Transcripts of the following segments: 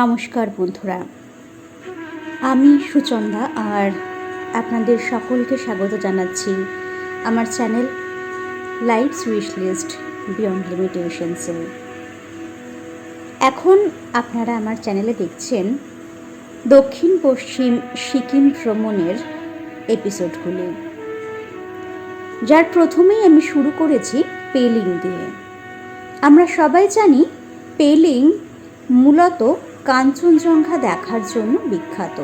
নমস্কার বন্ধুরা। আমি সুচন্দা আর আপনাদের সকলকে স্বাগত জানাচ্ছি আমার channel life wish list beyond লিমিটেশনসে এখন আপনারা আমার চ্যানেলে দেখছেন দক্ষিণ পশ্চিম সিকিম ভ্রমণের এপিসোডগুলি। যার প্রথমেই আমি শুরু করেছি পেলিং দিয়ে। আমরা সবাই জানি পেলিং মূলত কাঞ্চনজঙ্ঘা দেখার জন্য বিখ্যাত।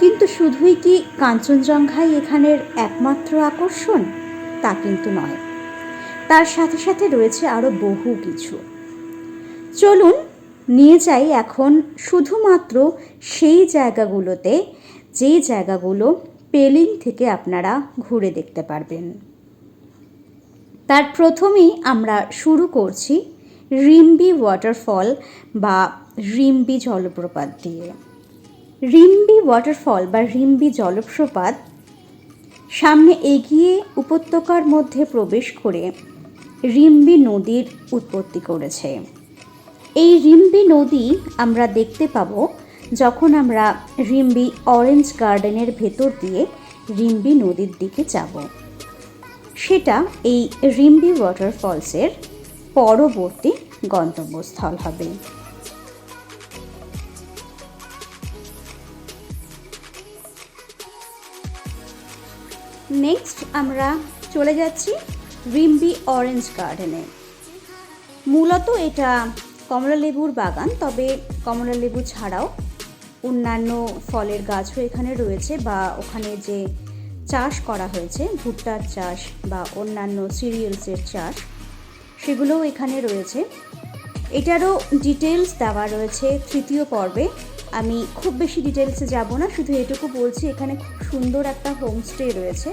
কিন্তু শুধুই কি কাঞ্চনজঙ্ঘাই এখানের একমাত্র আকর্ষণ? তা কিন্তু নয়। তার সাথে সাথে রয়েছে আরও বহু কিছু। চলুন নিয়ে যাই এখন শুধুমাত্র সেই জায়গাগুলোতে, যে জায়গাগুলো পেলিং থেকে আপনারা ঘুরে দেখতে পারবেন। তার প্রথমেই আমরা শুরু করছি রিম্বি ওয়াটারফল বা রিম্বি জলপ্রপাত দিয়ে। রিম্বি ওয়াটারফল বা রিম্বি জলপ্রপাত সামনে এগিয়ে উপত্যকার মধ্যে প্রবেশ করে রিম্বি নদীর উৎপত্তি করেছে। এই রিম্বি নদী আমরা দেখতে পাবো যখন আমরা রিম্বি অরেঞ্জ গার্ডেনের ভেতর দিয়ে রিম্বি নদীর দিকে যাব। সেটা এই রিম্বি ওয়াটারফলসের পরবর্তী গন্তব্যস্থল হবে। নেক্সট আমরা চলে যাচ্ছি রিম্বি অরেঞ্জ গার্ডেনে মূলত এটা কমলালেবুর বাগান, তবে কমলালেবু ছাড়াও অন্যান্য ফলের গাছও এখানে রয়েছে বা ওখানে যে চাষ করা হয়েছে, ভুট্টার চাষ বা অন্যান্য সিরিয়ালসের চাষ সেগুলোও এখানে রয়েছে। এটারও ডিটেলস দেওয়া রয়েছে তৃতীয় পর্বে। আমি খুব বেশি ডিটেলসে যাব না, শুধু এটুকু বলছি এখানে খুব সুন্দর একটা হোমস্টে রয়েছে।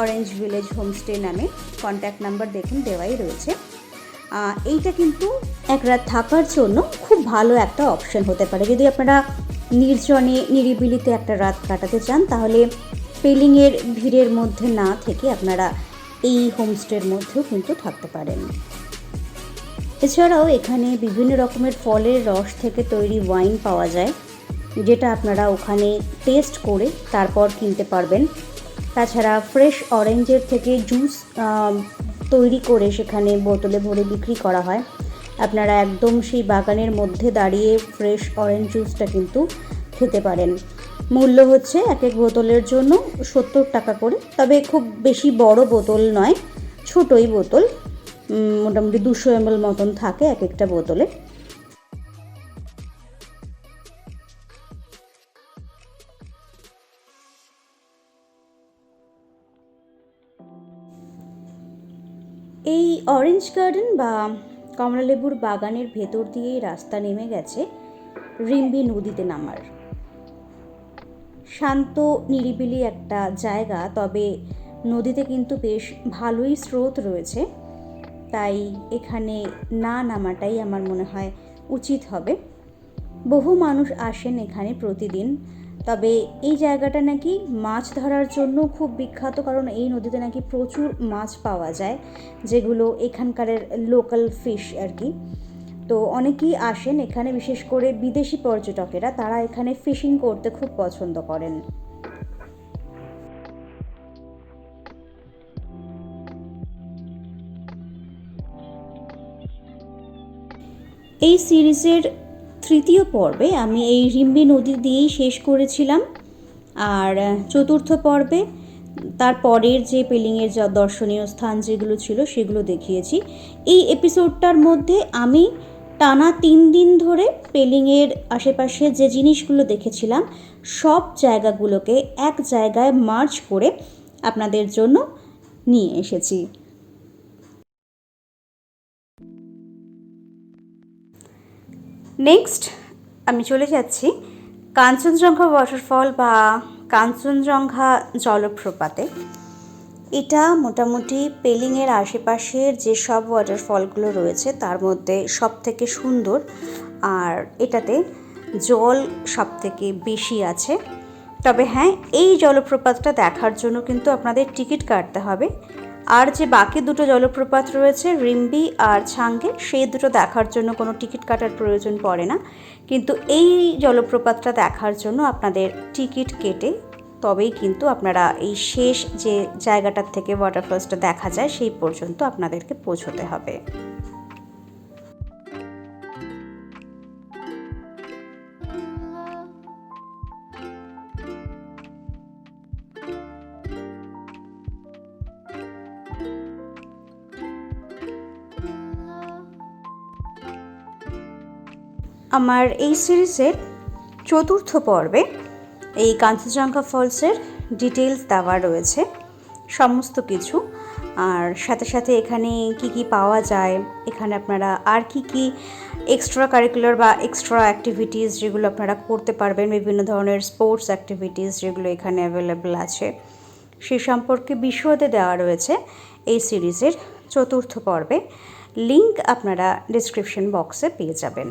অরেঞ্জ ভিলেজ হোমস্টে নামে কন্ট্যাক্ট নাম্বার দেখুন, দেওয়াই রয়েছে। এইটা কিন্তু এক রাত থাকার জন্য খুব ভালো একটা অপশন হতে পারে। যদি আপনারা নির্জনে, নিরিবিলিতে একটা রাত কাটাতে চান, তাহলে পেলিংয়ের ভিড়ের মধ্যে না থেকে আপনারা এই হোমস্টের মধ্যেও কিন্তু থাকতে পারেন। এছাড়াও এখানে বিভিন্ন রকমের ফলের রস থেকে তৈরি ওয়াইন পাওয়া যায়, যেটা আপনারা ওখানে টেস্ট করে তারপর কিনতে পারবেন। তাছাড়া ফ্রেশ অরেঞ্জের থেকে জুস তৈরি করে সেখানে বোতলে ভরে বিক্রি করা হয়। আপনারা একদম সেই বাগানের মধ্যে দাঁড়িয়ে ফ্রেশ অরেঞ্জ জুসটা কিন্তু খেতে পারেন। মূল্য হচ্ছে এক এক বোতলের জন্য সত্তর টাকা করে, তবে খুব বেশি বড় বোতল নয়, ছোটই বোতল। মোটামুটি দুশো এম মতন থাকে এক একটা বোতলে। এই অরেঞ্জ গার্ডেন বা কমলালেবুর বাগানের ভেতর দিয়েই রাস্তা নেমে গেছে রিম্বি নদীতে নামার। শান্ত, নিরিবিলি একটা জায়গা, তবে নদীতে কিন্তু বেশ ভালোই স্রোত রয়েছে। তাই এখানে না নামাটাই আমার মনে হয় উচিত হবে। বহু মানুষ আসেন এখানে প্রতিদিন, তবে এই জায়গাটা নাকি মাছ ধরার জন্য খুব বিখ্যাত, কারণ এই নদীতে নাকি প্রচুর মাছ পাওয়া যায়, যেগুলো এখানকারের লোকাল ফিশ আর কি। তো অনেকেই আসেন এখানে, বিশেষ করে বিদেশি পর্যটকেরা, তারা এখানে ফিশিং করতে খুব পছন্দ করেন। এই সিরিজের তৃতীয় পর্বে আমি এই রিম্বি নদী দিয়েই শেষ করেছিলাম। আর চতুর্থ পর্বে তার পরের যে পেলিংয়ের যা দর্শনীয় স্থান যেগুলো ছিল সেগুলো দেখিয়েছি। এই এপিসোডটার মধ্যে আমি টানা তিন দিন ধরে পেলিংয়ের আশেপাশে যে জিনিসগুলো দেখেছিলাম, সব জায়গাগুলোকে এক জায়গায় মার্চ করে আপনাদের জন্য নিয়ে এসেছি। নেক্সট আমি চলে যাচ্ছি কাঞ্চনজঙ্ঘা ওয়াটারফল বা কাঞ্চনজঙ্ঘা জলপ্রপাতে। এটা মোটামুটি পেলিংয়ের আশেপাশের যে সব ওয়াটারফলগুলো রয়েছে, তার মধ্যে সব থেকে সুন্দর। আর এটাতে জল সব থেকে বেশি আছে। তবে হ্যাঁ এই জলপ্রপাতটা দেখার জন্য কিন্তু আপনাদের টিকিট কাটতে হবে। আর যে বাকি দুটো জলপ্রপাত রয়েছে, রিম্বি আর ছাঙ্গে, সেই দুটো দেখার জন্য কোনো টিকিট কাটার প্রয়োজন পড়ে না। কিন্তু এই জলপ্রপাতটা দেখার জন্য আপনাদের টিকিট কেটে তবেই কিন্তু আপনারা এই শেষ যে জায়গাটার থেকে ওয়াটারফলসটা দেখা যায়, সেই পর্যন্ত আপনাদেরকে পৌঁছতে হবে। আমার এই সিরিজের চতুর্থ পর্বে, এই কাঞ্চনজঙ্ঘা ফলসের ডিটেলস দেওয়া রয়েছে, সমস্ত কিছু। আর সাথে সাথে এখানে কি কি পাওয়া যায়, এখানে আপনারা আর কি কি এক্সট্রা কারিকুলার বা এক্সট্রা অ্যাক্টিভিটিস যেগুলো আপনারা করতে পারবেন, বিভিন্ন ধরনের স্পোর্টস অ্যাক্টিভিটিস যেগুলো এখানে অ্যাভেলেবেল আছে, সে সম্পর্কে বিশদে দেওয়া রয়েছে এই সিরিজের চতুর্থ পর্বে। লিংক আপনারা ডিসক্রিপশন বক্সে পেয়ে যাবেন।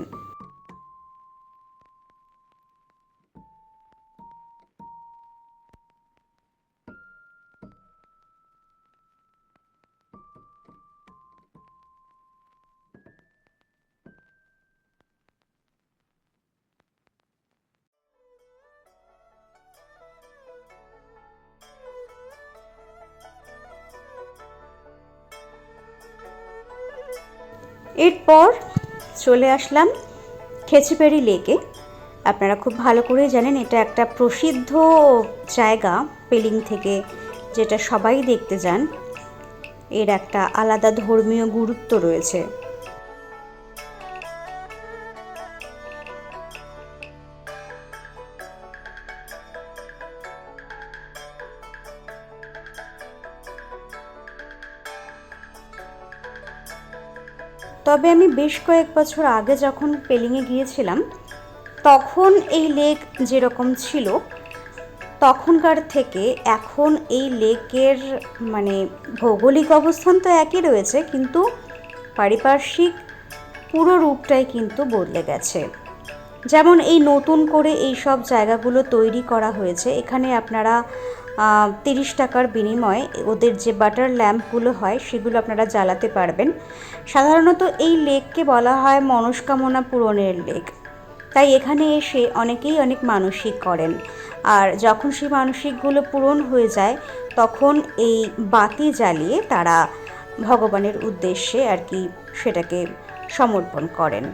এরপর চলে আসলাম খেচিপেড়ি লেকে। আপনারা খুব ভালো করে জানেন, এটা একটা প্রসিদ্ধ জায়গা পেলিং থেকে, যেটা সবাই দেখতে যান এর একটা আলাদা ধর্মীয় গুরুত্ব রয়েছে। তবে আমি বেশ কয়েক বছর আগে যখন পেলিংয়ে গিয়েছিলাম, তখন এই লেক যেরকম ছিল, তখনকার থেকে এখন এই লেকের মানে ভৌগোলিক অবস্থান তো একই রয়েছে, কিন্তু পারিপার্শ্বিক পুরো রূপটাই কিন্তু বদলে গেছে। যেমন এই নতুন করে এই সব জায়গাগুলো তৈরি করা হয়েছে, এখানে আপনারা তিরিশ টাকার বিনিময়ে ওদের যে বাটার ল্যাম্পগুলো হয়, সেগুলো আপনারা জ্বালাতে পারবেন। সাধারণত এই লেককে বলা হয় মনস্কামনা পূরণের লেক তাই এখানে এসে অনেকেই অনেক মানসিক করেন। আর যখন সেই মানসিকগুলো পূরণ হয়ে যায়, তখন এই বাতি জ্বালিয়ে তারা ভগবানের উদ্দেশ্যে আর কি সেটাকে সমর্পণ করেন।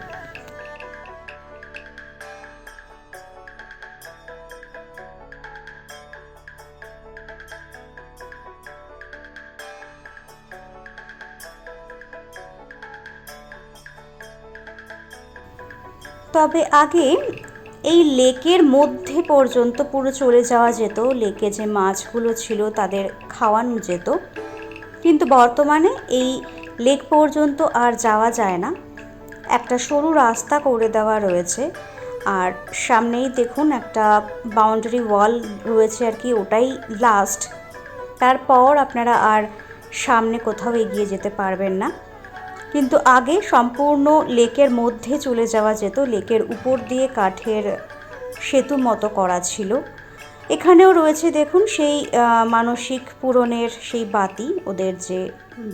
তবে আগে এই লেকের মধ্যে পর্যন্ত পুরো চলে যাওয়া যেত। লেকে যে মাছগুলো ছিল তাদের খাওয়ানো যেত। কিন্তু বর্তমানে এই লেক পর্যন্ত আর যাওয়া যায় না। একটা সরু রাস্তা করে দেওয়া রয়েছে। আর সামনেই দেখুন একটা বাউন্ডারি ওয়াল রয়েছে আর কি, ওটাই লাস্ট তারপর আপনারা আর সামনে কোথাও এগিয়ে যেতে পারবেন না। কিন্তু আগে সম্পূর্ণ লেকের মধ্যে চলে যাওয়া যেত। লেকের উপর দিয়ে কাঠের সেতু মতো করা ছিল। এখানেও রয়েছে দেখুন সেই মানসিক পূরণের সেই বাতি, ওদের যে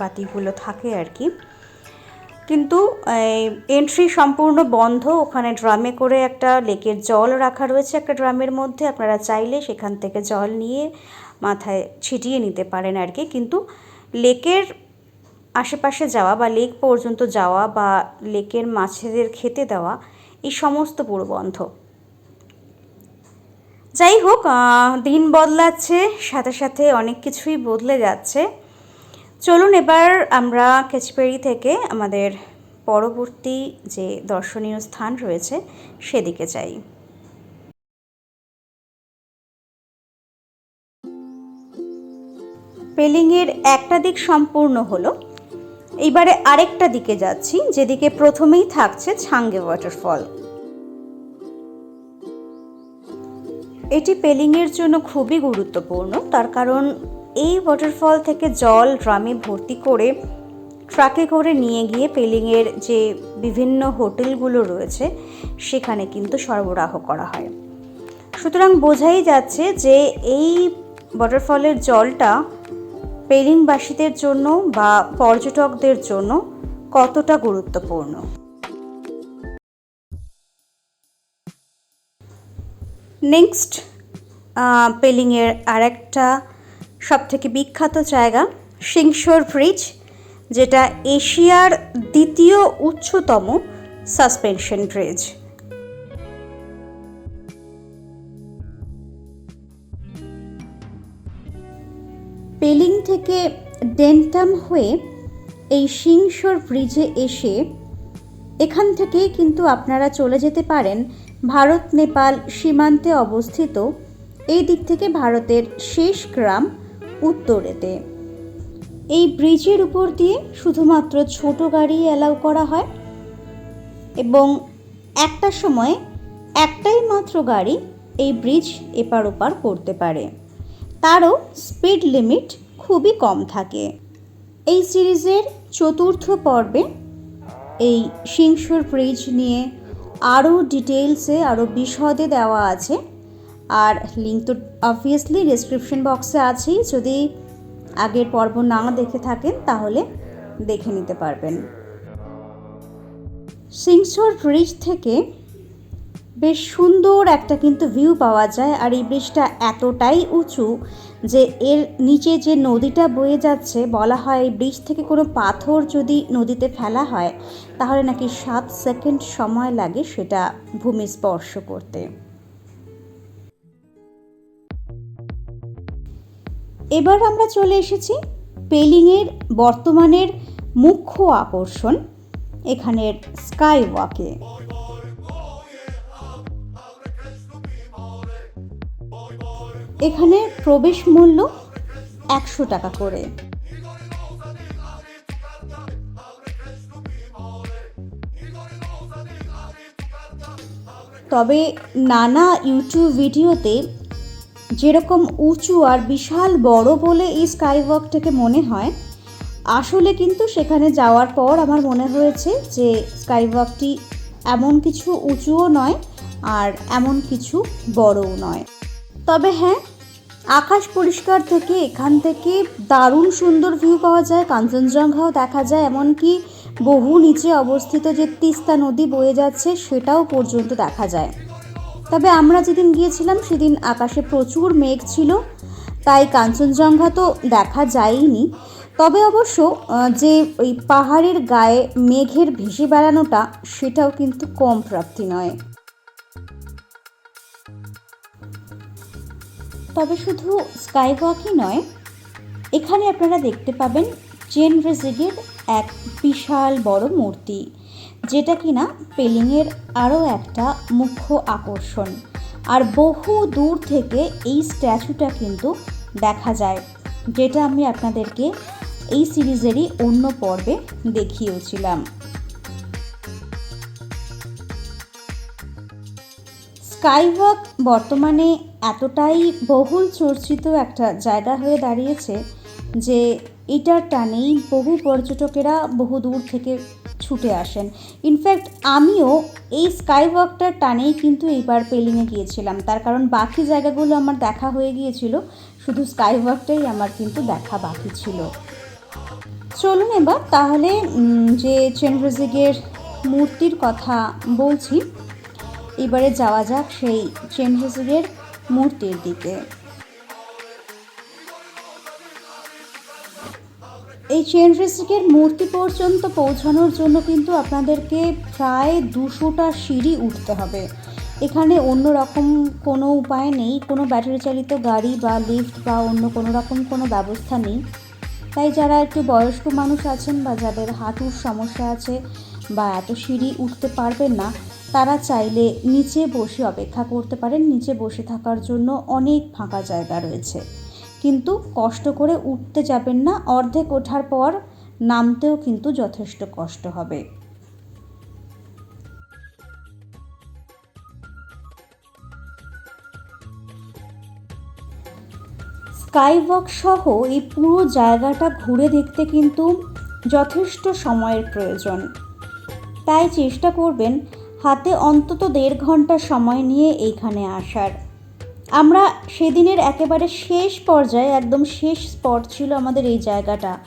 বাতিগুলো থাকে আর কি। কিন্তু এন্ট্রি সম্পূর্ণ বন্ধ। ওখানে ড্রামে করে একটা লেকের জল রাখা রয়েছে একটা ড্রামের মধ্যে। আপনারা চাইলে সেখান থেকে জল নিয়ে মাথায় ছিটিয়ে নিতে পারেন আর কি। কিন্তু লেকের আশেপাশে যাওয়া বা লেক পর্যন্ত যাওয়া বা লেকের মাছেদের খেতে দেওয়া, এই সমস্ত পুরো বন্ধ যাই হোক দিন বদলাচ্ছে, সাথে সাথে অনেক কিছুই বদলে যাচ্ছে। চলুন এবার আমরা কেচপেড়ি থেকে আমাদের পরবর্তী যে দর্শনীয় স্থান রয়েছে, সেদিকে যাই। পেলিংয়ের একটা দিক সম্পূর্ণ হলো এইবারে আরেকটা দিকে যাচ্ছি, যেদিকে প্রথমেই থাকছে ছাঙ্গে ওয়াটারফল এটি পেলিংয়ের জন্য খুবই গুরুত্বপূর্ণ, তার কারণ এই ওয়াটারফল থেকে জল ড্রামে ভর্তি করে ট্রাকে করে নিয়ে গিয়ে পেলিংয়ের যে বিভিন্ন হোটেলগুলো রয়েছে, সেখানে কিন্তু সরবরাহ করা হয়। সুতরাং বোঝাই যাচ্ছে যে এই ওয়াটারফলের জলটা পেলিংবাসীদের জন্য বা পর্যটকদের জন্য কতটা গুরুত্বপূর্ণ? নেক্সট পেলিংয়ের আরেকটা সবথেকে বিখ্যাত জায়গা সিংসর ব্রিজ, যেটা এশিয়ার দ্বিতীয় উচ্চতম সাসপেনশন ব্রিজ। পেলিং থেকে ডেন্টাম হয়ে এই সিংসর ব্রিজে এসে এখান থেকেই কিন্তু আপনারা চলে যেতে পারেন। ভারত, নেপাল সীমান্তে অবস্থিত এই দিক থেকে ভারতের শেষ গ্রাম উত্তরেতে। এই ব্রিজের উপর দিয়ে শুধুমাত্র ছোট গাড়ি অ্যালাউ করা হয় এবং একটা সময় একটাই মাত্র গাড়ি এই ব্রিজ এপার ওপার করতে পারে। তারও স্পিড লিমিট খুবই কম থাকে। এই সিরিজের চতুর্থ পর্বে এই সিংসুর ব্রিজ নিয়ে আরও ডিটেলসে আরও বিশদে দেওয়া আছে। আর লিঙ্ক তো অবভিয়াসলি ডিসক্রিপশন বক্সে আছেই। যদি আগের পর্ব না দেখে থাকেন, তাহলে দেখে নিতে পারবেন। সিংসর ব্রিজ থেকে বেশ সুন্দর একটা কিন্তু ভিউ পাওয়া যায়। আর এই ব্রিজটা এতটাই উঁচু যে এর নিচে যে নদীটা বয়ে যাচ্ছে, বলা হয় এই ব্রিজ থেকে কোনো পাথর যদি নদীতে ফেলা হয়, তাহলে নাকি সাত সেকেন্ড সময় লাগে সেটা ভূমি স্পর্শ করতে। এবার আমরা চলে এসেছি পেলিংয়ের বর্তমানের মুখ্য আকর্ষণ, এখানের স্কাই ওয়াকে এখানে প্রবেশ মূল্য একশো টাকা করে। তবে নানা ইউটিউব ভিডিওতে যেরকম উঁচু আর বিশাল বড় বলে এই স্কাই ওয়াকটাকে মনে হয়, আসলে কিন্তু সেখানে যাওয়ার পর আমার মনে হয়েছে যে স্কাই ওয়াকটি এমন কিছু উঁচুও নয় আর এমন কিছু বড়ও নয়। তবে হ্যাঁ আকাশ পরিষ্কার থেকে এখান থেকে দারুণ সুন্দর ভিউ পাওয়া যায়, কাঞ্চনজঙ্ঘাও দেখা যায়, এমনকি বহু নিচে অবস্থিত যে তিস্তা নদী বয়ে যাচ্ছে সেটাও পর্যন্ত দেখা যায়। তবে আমরা যেদিন গিয়েছিলাম সেদিন আকাশে প্রচুর মেঘ ছিল, তাই কাঞ্চনজঙ্ঘা তো দেখা যায়নি তবে অবশ্য যে ওই পাহাড়ের গায়ে মেঘের ভেসে বেড়ানোটা সেটাও কিন্তু কম প্রাপ্তি নয়। তবে শুধু স্কাই ওয়াকই নয়, এখানে আপনারা দেখতে পাবেন চেন রেজিগের এক বিশাল বড় মূর্তি, যেটা কিনা পেলিংয়ের আরও একটা মুখ্য আকর্ষণ। আর বহু দূর থেকে এই স্ট্যাচুটা কিন্তু দেখা যায়, যেটা আমি আপনাদেরকে এই সিরিজেরই অন্য পর্বে দেখিয়েছিলাম। স্কাইওয়াক বর্তমানে এতটাই বহুল চর্চিত একটা জায়গা হয়ে দাঁড়িয়েছে যে এটার টানেই বহু পর্যটকেরা বহু দূর থেকে ছুটে আসেন। ইনফ্যাক্ট আমিও এই স্কাই স্কাইওয়াকটার টানেই কিন্তু এইবার পেলিংয়ে গিয়েছিলাম। তার কারণ বাকি জায়গাগুলো আমার দেখা হয়ে গিয়েছিল, শুধু স্কাই স্কাইওয়াকটাই আমার কিন্তু দেখা বাকি ছিল। চলুন এবার তাহলে যে চেনভ্রজিগের মূর্তির কথা বলছি, এবারে যাওয়া যাক সেই চেনভ্রজিগের মূর্তির দিকে। এই চেন রেসিকের মূর্তি পর্যন্ত পৌঁছানোর জন্য কিন্তু আপনাদেরকে প্রায় দুশোটা সিঁড়ি উঠতে হবে। এখানে অন্য রকম কোনো উপায় নেই, কোনো ব্যাটারি চালিত গাড়ি বা লিফট বা অন্য কোনো রকম কোনো ব্যবস্থা নেই। তাই যারা একটু বয়স্ক মানুষ আছেন বা যাদের হাঁটুর সমস্যা আছে বা এত সিঁড়ি উঠতে পারবেন না তারা চাইলে নিচে বসে অপেক্ষা করতে পারেন। নিচে বসে থাকার জন্য অনেক ফাঁকা জায়গা রয়েছে। কিন্তু কষ্ট করে উঠতে যাবেন না। অর্ধেক ওঠার পর নামতেও কিন্তু যথেষ্ট কষ্ট হবে। স্কাইওয়াক সহ এই পুরো জায়গাটা ঘুরে দেখতে কিন্তু যথেষ্ট সময়ের প্রয়োজন। তাই চেষ্টা করবেন হাতে অন্তত দেড় ঘণ্টা সময় নিয়ে এইখানে আসার। আমরা সেদিনের একেবারে শেষ পর্যায়ে, একদম শেষ স্পট ছিল আমাদের এই জায়গাটা।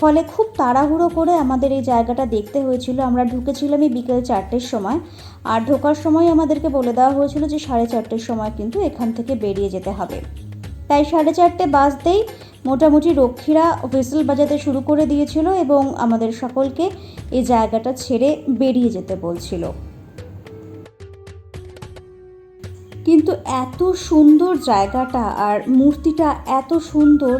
ফলে খুব তাড়াহুড়ো করে আমাদের এই জায়গাটা দেখতে হয়েছিল। আমরা ঢুকেছিলাম এই বিকেল চারটের সময়। আর ঢোকার সময় আমাদেরকে বলে দেওয়া হয়েছিল যে সাড়ে চারটের সময় কিন্তু এখান থেকে বেরিয়ে যেতে হবে। তাই সাড়ে চারটে বাজতেই মোটামুটি রক্ষীরা হুইসেল বাজাতে শুরু করে দিয়েছিল এবং আমাদের সকলকে এই জায়গাটা ছেড়ে বেরিয়ে যেতে বলছিল। কিন্তু এত সুন্দর জায়গাটা আর মূর্তিটা এত সুন্দর,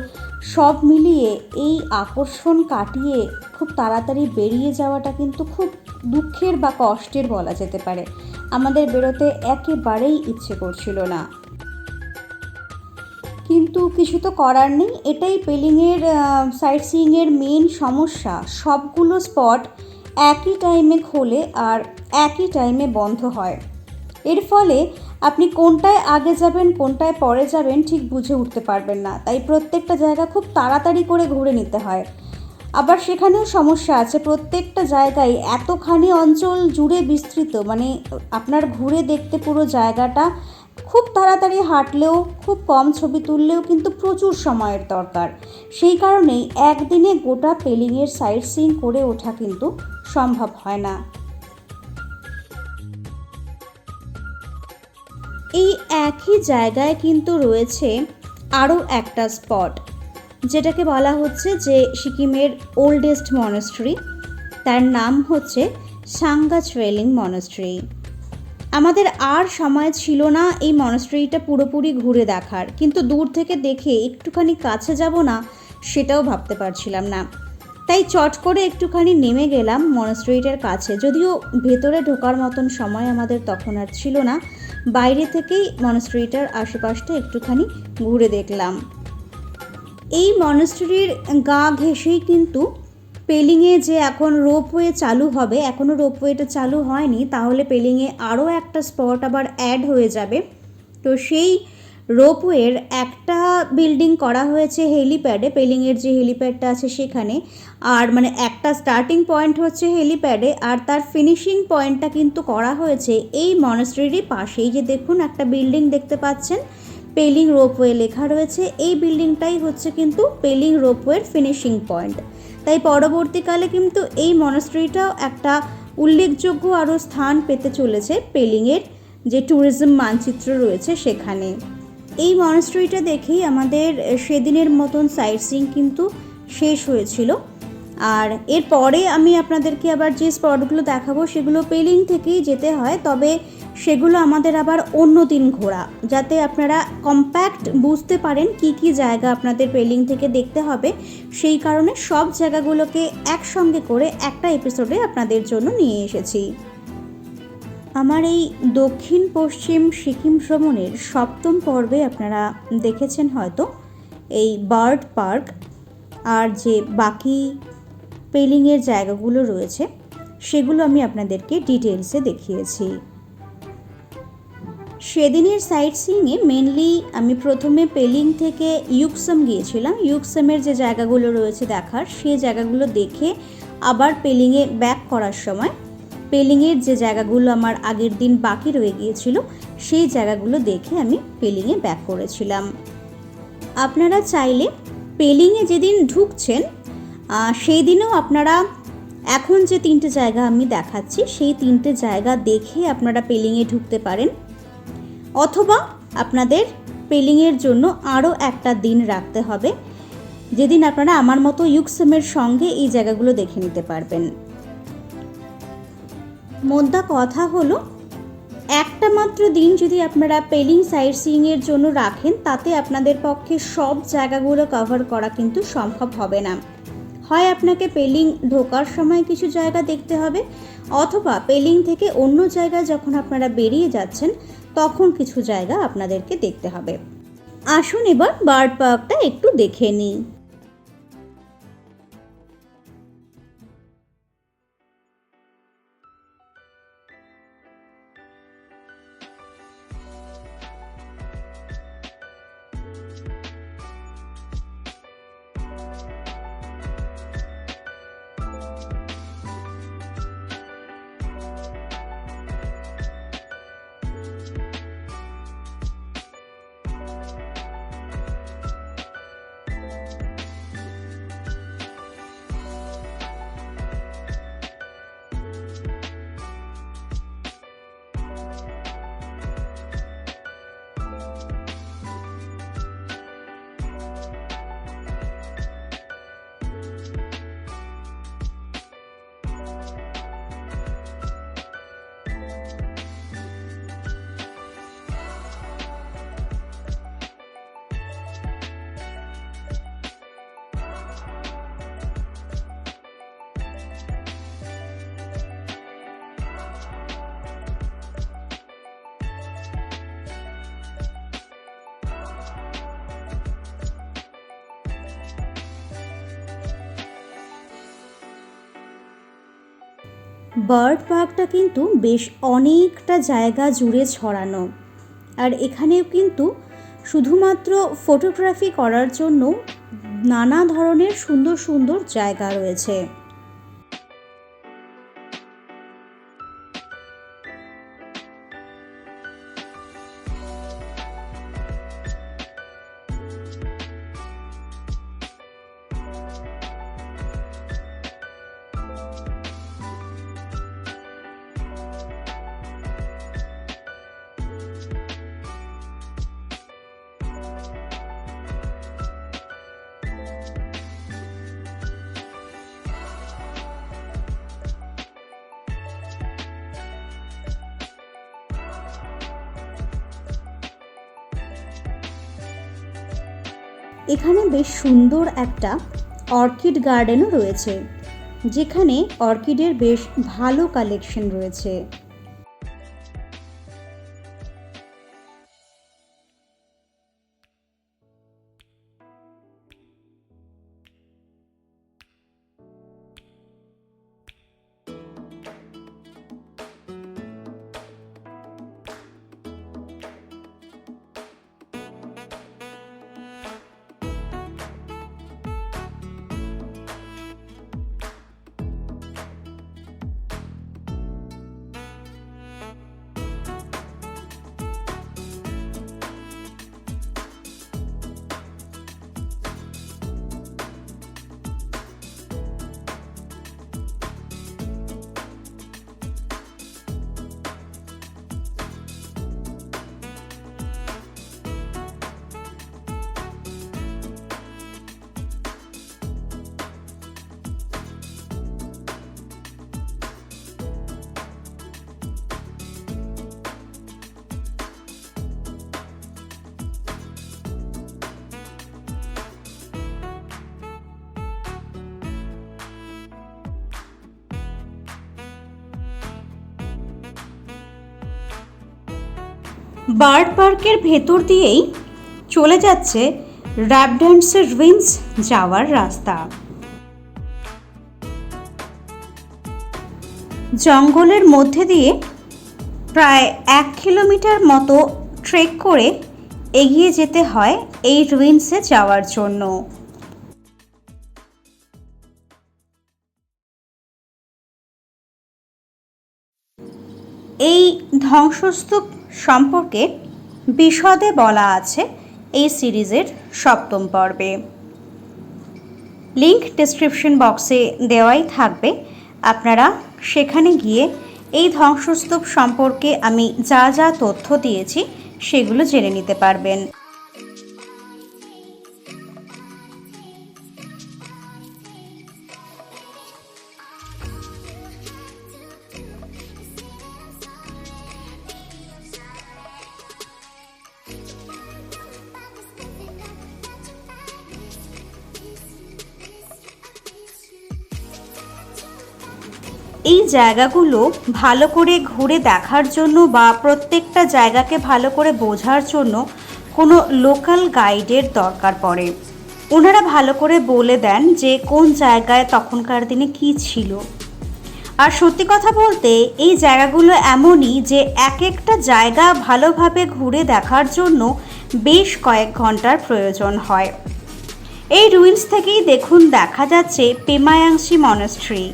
সব মিলিয়ে এই আকর্ষণ কাটিয়ে খুব তাড়াতাড়ি বেরিয়ে যাওয়াটা কিন্তু খুব দুঃখের বা কষ্টের বলা যেতে পারে। আমাদের বেরোতে একেবারেই ইচ্ছে করছিল না। কিন্তু কিছু তো করার নেই, এটাই পেলিংয়ের সাইট সিইংয়ের মেন সমস্যা। সবগুলো স্পট একই টাইমে খোলে আর একই টাইমে বন্ধ হয়। এর ফলে আপনি কোনটায় আগে যাবেন, কোনটায় পরে যাবেন ঠিক বুঝে উঠতে পারবেন না। তাই প্রত্যেকটা জায়গা খুব তাড়াতাড়ি করে ঘুরে নিতে হয়। আবার সেখানেও সমস্যা আছে, প্রত্যেকটা জায়গায় এতখানি অঞ্চল জুড়ে বিস্তৃত মানে আপনার ঘুরে দেখতে পুরো জায়গাটা খুব তাড়াতাড়ি হাঁটলেও, খুব কম ছবি তুললেও কিন্তু প্রচুর সময়ের দরকার। সেই কারণেই একদিনে গোটা পেলিংয়ের সাইট সিইং করে ওঠা কিন্তু সম্ভব হয় না। এই একই জায়গায় কিন্তু রয়েছে আরও একটা স্পট, যেটাকে বলা হচ্ছে যে সিকিমের ওল্ডেস্ট মনেস্ট্রি। তার নাম হচ্ছে সাঙ্গা ট্রেলিং মনেস্ট্রি। আমাদের আর সময় ছিল না এই মনেস্ট্রিটা পুরোপুরি ঘুরে দেখার, কিন্তু দূর থেকে দেখে একটুখানি কাছে যাব না, সেটাও ভাবতে পারছিলাম না। তাই চট করে একটুখানি নেমে গেলাম মনেস্ট্রিটার কাছে। যদিও ভেতরে ঢোকার মতন সময় আমাদের তখন আর ছিল না, বাইরে থেকেই মনেস্ট্রিটার আশেপাশটা একটুখানি ঘুরে দেখলাম। এই মনেস্ট্রির গা ঘেঁষেই কিন্তু পেলিংয়ে যে এখন রোপওয়ে চালু হবে এখনও রোপওয়েটা চালু হয়নি, তাহলে পেলিংয়ে আরও একটা স্পট আবার অ্যাড হয়ে যাবে। তো সেই রোপওয়ের একটা বিল্ডিং করা হয়েছে হেলিপ্যাডে পেলিংয়ের যে হেলিপ্যাডটা আছে সেখানে। আর মানে একটা স্টার্টিং পয়েন্ট হচ্ছে হেলিপ্যাডে আর তার ফিনিশিং পয়েন্টটা কিন্তু করা হয়েছে এই মনেস্ট্রিরই পাশেই। যে দেখুন, একটা বিল্ডিং দেখতে পাচ্ছেন পেলিং রোপওয়ে লেখা রয়েছে। এই বিল্ডিংটাই হচ্ছে কিন্তু পেলিং রোপওয়ের ফিনিশিং পয়েন্ট তাই পরবর্তীকালে কিন্তু এই মনেস্ট্রিটাও একটা উল্লেখযোগ্য আরও স্থান পেতে চলেছে পেলিংয়ের যে ট্যুরিজম মানচিত্র রয়েছে সেখানে। এই মনেস্ট্রিটা দেখেই আমাদের সেদিনের মতন সাইট সিং কিন্তু শেষ হয়েছিল। আর এরপরে আমি আপনাদেরকে আবার যে স্পটগুলো দেখাবো, সেগুলো পেলিং থেকেই যেতে হয়, তবে সেগুলো আমাদের আবার অন্য দিন ঘোরা। যাতে আপনারা কম্প্যাক্ট বুঝতে পারেন কি কি জায়গা আপনাদের পেলিং থেকে দেখতে হবে, সেই কারণে সব জায়গাগুলোকে একসঙ্গে করে একটা এপিসোডে আপনাদের জন্য নিয়ে এসেছি। আমার এই দক্ষিণ, পশ্চিম, সিকিম ভ্রমণের সপ্তম পর্বে আপনারা দেখেছেন হয়তো, এই বার্ড পার্ক আর যে বাকি পেলিংয়ের জায়গাগুলো রয়েছে, সেগুলো আমি আপনাদেরকে ডিটেলসে দেখিয়েছি। সেদিনের সাইট সিইংয়ে মেনলি আমি প্রথমে পেলিং থেকে ইউকসম গিয়েছিলাম। ইউকসমের যে জায়গাগুলো রয়েছে দেখার সেই জায়গাগুলো দেখে আবার পেলিংয়ে ব্যাক করার সময় পেলিংয়ের যে জায়গাগুলো আমার আগের দিন বাকি রয়ে গিয়েছিল, সেই জায়গাগুলো দেখে আমি পেলিংয়ে ব্যাক করেছিলাম। আপনারা চাইলে পেলিংয়ে যেদিন ঢুকছেন সেই দিনও আপনারা এখন যে তিনটে জায়গা আমি দেখাচ্ছি, সেই তিনটে জায়গা দেখে আপনারা পেলিংয়ে ঢুকতে পারেন। অথবা আপনাদের পেলিংয়ের জন্য আরও একটা দিন রাখতে হবে, যেদিন আপনারা আমার মতো ইউকসেমের সঙ্গে এই জায়গাগুলো দেখে নিতে পারবেন। মোদ্দা কথা হলো, একটা মাত্র দিন যদি আপনারা পেলিং সাইট সিইংয়ের জন্য রাখেন, তাতে আপনাদের পক্ষে সব জায়গাগুলো কভার করা কিন্তু সম্ভব হবে না। হয় আপনাকে পেলিং ঢোকার সময় কিছু জায়গা দেখতে হবে, অথবা পেলিং থেকে অন্য জায়গায় যখন আপনারা বেরিয়ে যাচ্ছেন, তখন কিছু জায়গা আপনাদেরকে দেখতে হবে। আসুন এবার বার্ড পার্কটা একটু দেখে নিই। বার্ড পার্কটা কিন্তু বেশ অনেকটা জায়গা জুড়ে ছড়ানো। আর এখানেও কিন্তু শুধুমাত্র ফটোগ্রাফি করার জন্য নানা ধরনের সুন্দর সুন্দর জায়গা রয়েছে। এখানে বেশ সুন্দর একটা অর্কিড গার্ডেনও রয়েছে যেখানে অর্কিডের বেশ ভালো কালেকশন রয়েছে। বার্ড পার্কের ভেতর দিয়েই চলে যাচ্ছে র্যাবড্যান্সের রিন্স যাওয়ার রাস্তা। জঙ্গলের মধ্যে দিয়ে প্রায় এক কিলোমিটার মতো ট্রেক করে এগিয়ে যেতে হয় এই রুইন্সে যাওয়ার জন্য। ধ্বংসস্তূপ সম্পর্কে বিশদে বলা আছে এই সিরিজের সপ্তম পর্বে। লিংক ডিসক্রিপশন বক্সে দেওয়াই থাকবে। আপনারা সেখানে গিয়ে এই ধ্বংসস্তূপ সম্পর্কে আমি যা যা তথ্য দিয়েছি সেগুলো জেনে নিতে পারবেন। এই জায়গাগুলো ভালো করে ঘুরে দেখার জন্য বা প্রত্যেকটা জায়গাকে ভালো করে বোঝার জন্য কোনো লোকাল গাইডের দরকার পড়ে। ওনারা ভালো করে বলে দেন যে কোন জায়গায় তখনকার দিনে কি ছিল। আর সত্যি কথা বলতে, এই জায়গাগুলো এমনই যে এক একটা জায়গা ভালোভাবে ঘুরে দেখার জন্য বেশ কয়েক ঘণ্টার প্রয়োজন হয়। এই রুইন্স থেকেই দেখুন দেখা যাচ্ছে পেমায়াংশি মনাস্ট্রি।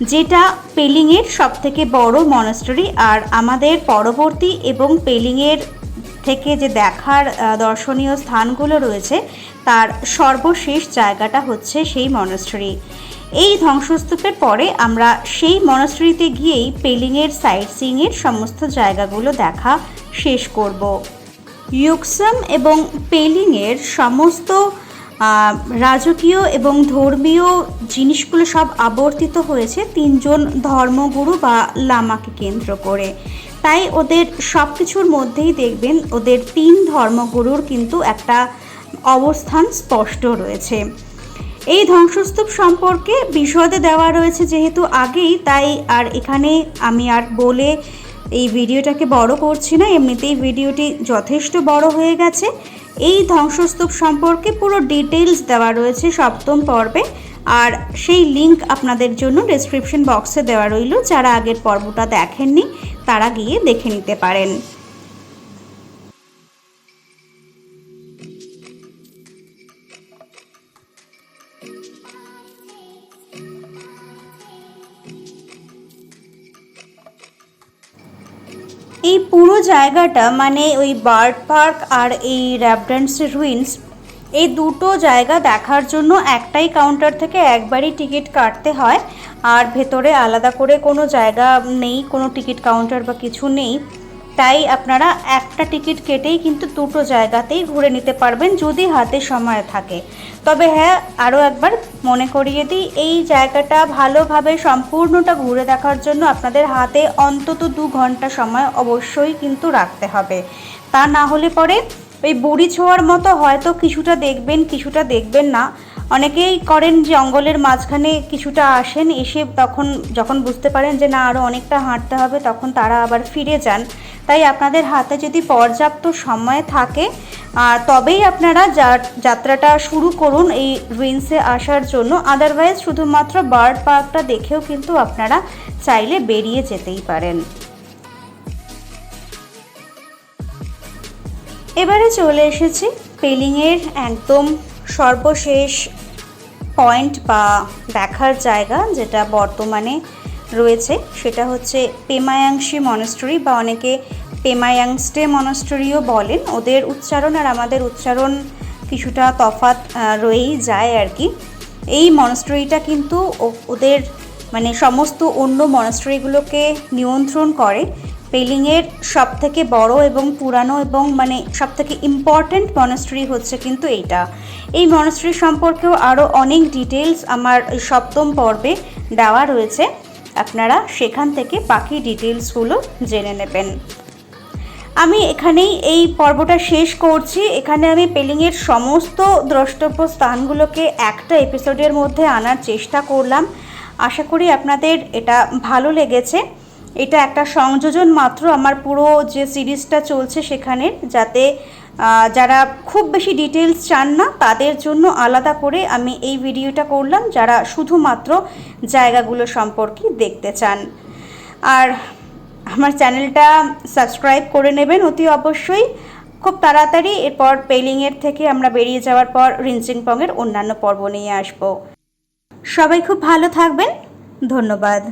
যেটা পেলিংয়ের সবথেকে বড় মনাস্ট্রি আর আমাদের পরবর্তী এবং পেলিংয়ের থেকে যে দেখার দর্শনীয় স্থানগুলো রয়েছে, তার সর্বশেষ জায়গাটা হচ্ছে সেই মনাস্ট্রি এই ধ্বংসস্তূপের পরে আমরা সেই মনাস্ট্রিতে গিয়েই পেলিংয়ের সাইট সিংয়ের সমস্ত জায়গাগুলো দেখা শেষ করব। ইউকসাম এবং পেলিংয়ের সমস্ত রাজকীয় এবং ধর্মীয় জিনিসগুলো সব আবর্তিত হয়েছে তিনজন ধর্মগুরু বা লামাকে কেন্দ্র করে। তাই ওদের সব কিছুর মধ্যেই দেখবেন ওদের তিন ধর্মগুরুর কিন্তু একটা অবস্থান স্পষ্ট রয়েছে। এই ধ্বংসস্তূপ সম্পর্কে বিশদে দেওয়া রয়েছে যেহেতু আগেই, তাই আর এখানে আমি আর বলে এই ভিডিওটাকে বড় করছি না। এমনিতেই ভিডিওটি যথেষ্ট বড় হয়ে গেছে। এই ধ্বংসস্তূপ সম্পর্কে পুরো ডিটেলস দেওয়া রয়েছে সপ্তম পর্বে, আর সেই লিংক আপনাদের জন্য ডেসক্রিপশন বক্সে দেওয়া রইল। যারা আগের পর্বটা দেখেননি, তারা গিয়ে দেখে নিতে পারেন। এই পুরো জায়গাটা মানে ওই বার্ড পার্ক আর এই র্যাপডান্স রুইন্স এই দুটো জায়গা দেখার জন্য একটাই কাউন্টার থেকে একবারই টিকিট কাটতে হয়। আর ভেতরে আলাদা করে কোনো জায়গা নেই, কোনো টিকিট কাউন্টার বা কিছু নেই। তাই আপনারা একটা টিকিট কেটেই কিন্তু দুটো জায়গাতেই ঘুরে নিতে পারবেন যদি হাতে সময় থাকে। তবে হ্যাঁ আরও একবার মনে করিয়ে দিই, এই জায়গাটা ভালোভাবে সম্পূর্ণটা ঘুরে দেখার জন্য আপনাদের হাতে অন্তত দু ঘণ্টা সময় অবশ্যই কিন্তু রাখতে হবে। তা না হলে পরে ওই বুড়ি ছোঁয়ার মতো হয়তো কিছুটা দেখবেন কিছুটা দেখবেন না। অনেকেই করেন জঙ্গলের মাঝখানে কিছুটা আসেন, এসে তখন যখন বুঝতে পারেন যে না, আরও অনেকটা হাঁটতে হবে, তখন তারা আবার ফিরে যান। তাই আপনাদের হাতে যদি পর্যাপ্ত সময় থাকে তবেই আপনারা যাত্রাটা শুরু করুন এই রুইন্সে আসার জন্য। আদারওয়াইজ শুধুমাত্র বার্ড পার্কটা দেখেও কিন্তু আপনারা চাইলে বেরিয়ে যেতেই পারেন। এবারে চলে এসেছি পেলিংয়ের একদম সর্বশেষ পয়েন্ট বা দেখার জায়গা, যেটা বর্তমানে রয়েছে সেটা হচ্ছে পেমায়াংশি মনস্টরি বা অনেকে পেমায়াংস্টে মনস্টরিও বলেন। ওদের উচ্চারণ আর আমাদের উচ্চারণ কিছুটা আহ, রয়েই যায় আর কি। এই মনস্টরিটা কিন্তু ওদের মানে সমস্ত অন্য মনস্ট্রিগুলোকে নিয়ন্ত্রণ করে। পেলিংয়ের সব থেকে বড় এবং পুরানো এবং মানে সব থেকে ইম্পর্ট্যান্ট মনস্ট্রি হচ্ছে কিন্তু এইটা। এই মনস্ট্রি সম্পর্কেও আরও অনেক ডিটেলস আমার সপ্তম পর্বে দেওয়া রয়েছে। আপনারা সেখান থেকে বাকি ডিটেলসগুলো জেনে নেবেন। আমি এখানেই এই পর্বটা শেষ করছি। এখানে আমি পেলিংয়ের সমস্ত দ্রষ্টব্য স্থানগুলোকে একটা এপিসোডের মধ্যে আনার চেষ্টা করলাম। আশা করি আপনাদের এটা ভালো লেগেছে। এটা একটা সংযোজন মাত্র। আমার পুরো যে সিরিজটা চলছে সেখানে যাতে যারা খুব বেশি ডিটেলস চান না, তাদের জন্য আলাদা করে আমি এই ভিডিওটা করলাম, যারা শুধুমাত্র জায়গাগুলো সম্পর্কে দেখতে চান। আর আমার চ্যানেলটা সাবস্ক্রাইব করে নেবেন অতি অবশ্যই। খুব তাড়াতাড়ি এরপর পেলিংয়ের থেকে আমরা বেরিয়ে যাওয়ার পর রিনচিংপংয়ের অন্যান্য পর্ব নিয়ে আসব। সবাই খুব ভালো থাকবেন। ধন্যবাদ।